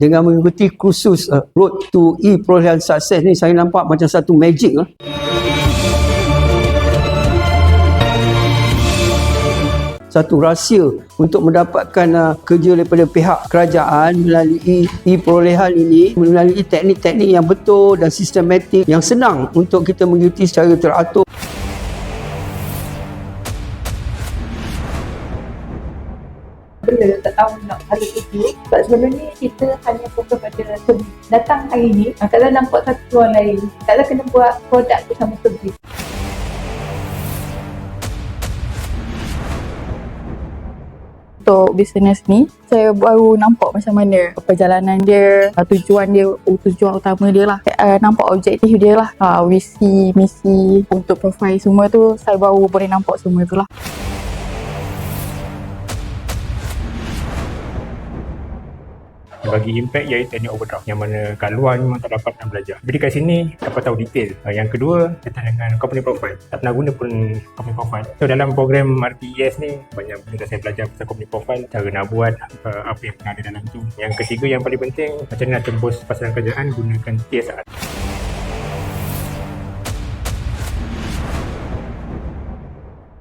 dengan mengikuti kursus uh, Road to E-Perolehan Sukses ni saya nampak macam satu magic lah. satu rahsia untuk mendapatkan uh, kerja daripada pihak kerajaan melalui e-perolehan ini melalui teknik-teknik yang betul dan sistematik yang senang untuk kita mengikuti secara teratur benda tak tahu nak hala kerja. Sebab sebelum ni kita hanya fokus pada servis datang hari ni kalau nampak satu peluang lain. Kalau kena buat produk tu sama servis untuk bisnes ni saya baru nampak macam mana perjalanan dia uh, tujuan dia uh, tujuan utama dia lah. Uh, nampak objektif dia lah. Uh, visi misi untuk profile semua tu saya baru boleh nampak semua tu lah bagi impact iaitu teknik overdraft yang mana kat luar memang tak dapat nak belajar. Jadi kat sini dapat tahu detail. Uh, yang kedua kaitan dengan company profile. Tak pernah guna pun company profile. So dalam program RPES ni banyak benda dah saya belajar pasal company profile cara nak buat uh, apa yang pernah ada dalam tu. Yang ketiga yang paling penting macam mana nak tembus pasaran kerjaan gunakan TSR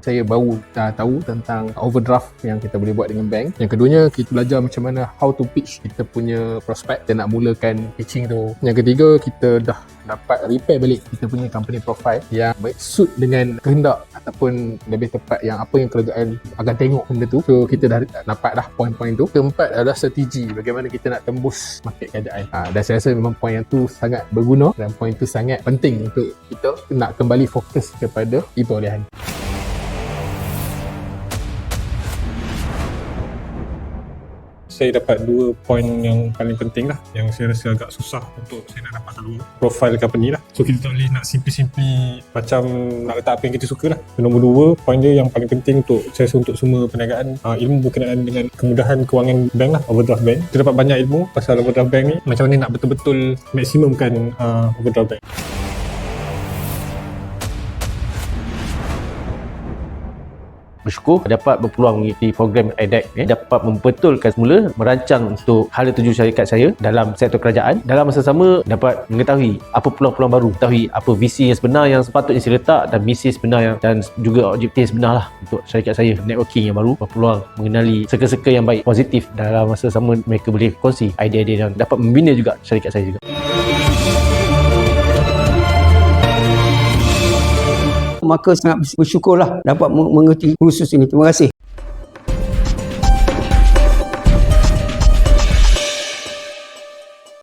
saya baru uh, tahu tentang overdraft yang kita boleh buat dengan bank. Yang keduanya kita belajar macam mana how to pitch kita punya prospect dan nak mulakan pitching tu. Yang ketiga kita dah dapat repair balik kita punya company profile yang suit dengan kehendak ataupun lebih tepat yang apa yang kerajaan akan tengok benda tu. So kita dah dapat dah poin-poin tu. Keempat adalah strategi bagaimana kita nak tembus market keadaan. Ha, dan saya rasa memang poin yang tu sangat berguna dan poin tu sangat penting untuk kita nak kembali fokus kepada e-perolehan. Saya dapat dua poin yang paling penting lah yang saya rasa agak susah untuk saya nak dapat dulu profile company lah. So kita tak boleh nak simply-simply macam nak letak apa yang kita suka lah. Nombor dua poin dia yang paling penting untuk saya rasa untuk semua perniagaan uh, ilmu berkenaan dengan kemudahan kewangan bank lah overdraft bank. Kita dapat banyak ilmu pasal overdraft bank ni. Macam mana nak betul-betul maksimumkan uh, overdraft bank bersyukur dapat berpeluang mengikuti program EDEC eh, dapat membetulkan semula merancang untuk hala tuju syarikat saya dalam sektor kerajaan. Dalam masa sama dapat mengetahui apa peluang-peluang baru mengetahui apa visi yang sebenar yang sepatutnya saya letak dan misi sebenar yang dan juga objektif sebenar lah untuk syarikat saya networking yang baru berpeluang mengenali seka-seka yang baik positif. Dalam masa sama mereka boleh kongsi idea-idea dan dapat membina juga syarikat saya juga maka sangat bersyukurlah dapat mengerti kursus ini. Terima kasih